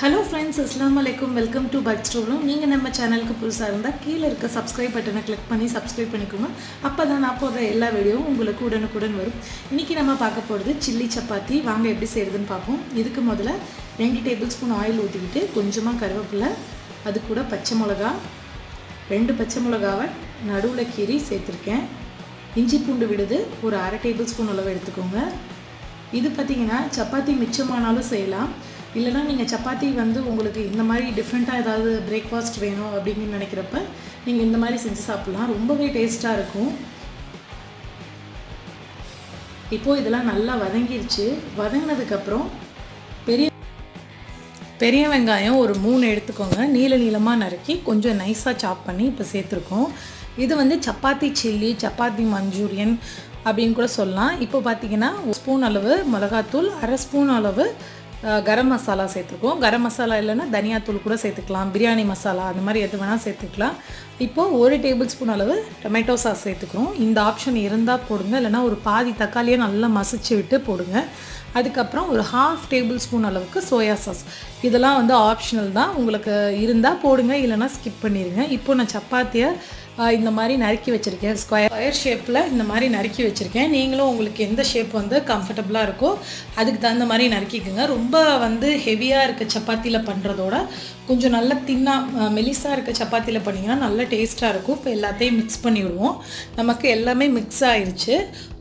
Hello friends அஸ்லாம் வலைக்கும் welcome to but ஸ்டோரும் நீங்கள் நம்ம சேனலுக்கு புதுசாக இருந்தால் கீழே இருக்க சப்ஸ்கிரைப் பட்டனை கிளிக் பண்ணி சப்ஸ்கிரைப் பண்ணிக்கோங்க. அப்போ தான் நான் போடுற எல்லா வீடியோவும் உங்களுக்கு உடனுக்குடன் வரும். இன்றைக்கி நம்ம பார்க்க போகிறது சில்லி சப்பாத்தி. வாங்க எப்படி செய்கிறதுன்னு பார்ப்போம். இதுக்கு முதல்ல ரெண்டு டேபிள் ஸ்பூன் ஆயில் ஊற்றிக்கிட்டு கொஞ்சமாக கருவேப்பிலை அது கூட பச்சை மிளகா ரெண்டு பச்சை மிளகாவை நடுவில் கீறி சேர்த்துருக்கேன். இஞ்சி பூண்டு விடுது ஒரு அரை டேபிள் ஸ்பூன் அளவு எடுத்துக்கோங்க. இது பார்த்திங்கன்னா சப்பாத்தி மிச்சமானாலும் செய்யலாம். இல்லைனா நீங்கள் சப்பாத்தி வந்து உங்களுக்கு இந்த மாதிரி டிஃப்ரெண்ட்டாக ஏதாவது பிரேக்ஃபாஸ்ட் வேணும் அப்படின்னு நினைக்கிறப்ப நீங்கள் இந்த மாதிரி செஞ்சு சாப்பிட்லாம். ரொம்பவே டேஸ்ட்டாக இருக்கும். இப்போது இதெல்லாம் நல்லா வதங்கிருச்சு. வதங்கினதுக்கப்புறம் பெரிய பெரிய வெங்காயம் ஒரு மூணு எடுத்துக்கோங்க. நீள நீளமாக நறுக்கி கொஞ்சம் நைஸாக சாப் பண்ணி இப்போ சேர்த்துருக்கோம். இது வந்து சப்பாத்தி சில்லி சப்பாத்தி மஞ்சூரியன் அப்படின்னு கூட சொல்லலாம். இப்போ பார்த்தீங்கன்னா ஒரு ஸ்பூன் அளவு மிளகாத்தூள் அரை ஸ்பூன் அளவு கரம் மசாலா சேர்த்துருக்கோம். கரம் மசாலா இல்லைன்னா தனியாத்தூள் கூட சேர்த்துக்கலாம். பிரியாணி மசாலா அந்த மாதிரி எது வேணால் சேர்த்துக்கலாம். இப்போது ஒரு டேபிள் ஸ்பூன் அளவு டொமேட்டோ சாஸ் சேர்த்துக்கிறோம். இந்த ஆப்ஷன் இருந்தால் போடுங்க. இல்லைனா ஒரு பாதி தக்காளியை நல்லா மசிச்சு விட்டு போடுங்க. அதுக்கப்புறம் ஒரு ஹாஃப் டேபிள் ஸ்பூன் அளவுக்கு சோயா சாஸ். இதெல்லாம் வந்து ஆப்ஷனல் தான். உங்களுக்கு இருந்தால் போடுங்க. இல்லைனா ஸ்கிப் பண்ணிடுங்க இப்போ நான் சப்பாத்தியை இந்த மாதிரி நறுக்கி வச்சுருக்கேன். ஸ்கொயர் ஸ்கொயர் ஷேப்பில் இந்த மாதிரி நறுக்கி வச்சுருக்கேன். நீங்களும் உங்களுக்கு எந்த ஷேப் வந்து கம்ஃபர்டபுளாக இருக்கோ அதுக்கு தகுந்த மாதிரி நறுக்கிக்கோங்க. ரொம்ப வந்து ஹெவியாக இருக்க சப்பாத்தியில் பண்ணுறதோட கொஞ்சம் நல்லா தின்னாக மெலிசாக இருக்க சப்பாத்தியில் பண்ணிங்கன்னா நல்ல டேஸ்ட்டாக இருக்கும். இப்போ எல்லாத்தையும் மிக்ஸ் பண்ணி விடுவோம் நமக்கு எல்லாமே மிக்ஸ் ஆயிடுச்சு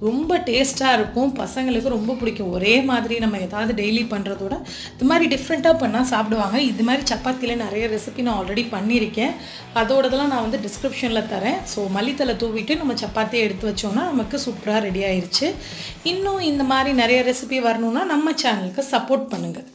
ரொம்ப டேஸ்ட்டாக இருக்கும். பசங்களுக்கு ரொம்ப பிடிக்கும். ஒரே மாதிரி நம்ம எதாவது டெய்லி பண்ணுறதோட இது மாதிரி டிஃப்ரெண்ட்டாக பண்ணால் சாப்பிடுவாங்க. இது மாதிரி சப்பாத்தியில் நிறைய ரெசிபி நான் ஆல்ரெடி பண்ணியிருக்கேன். அதோடதெல்லாம் நான் வந்து டிஸ்கிரிப்ஷனில் தரேன். ஸோ மல்லித்தலை தூவிட்டு நம்ம சப்பாத்தியை எடுத்து வச்சோம்னா நமக்கு சூப்பராக ரெடி ஆயிடுச்சு இன்னும் இந்த மாதிரி நிறைய ரெசிபி வரணுன்னா நம்ம சேனலுக்கு சப்போர்ட் பண்ணுங்கள்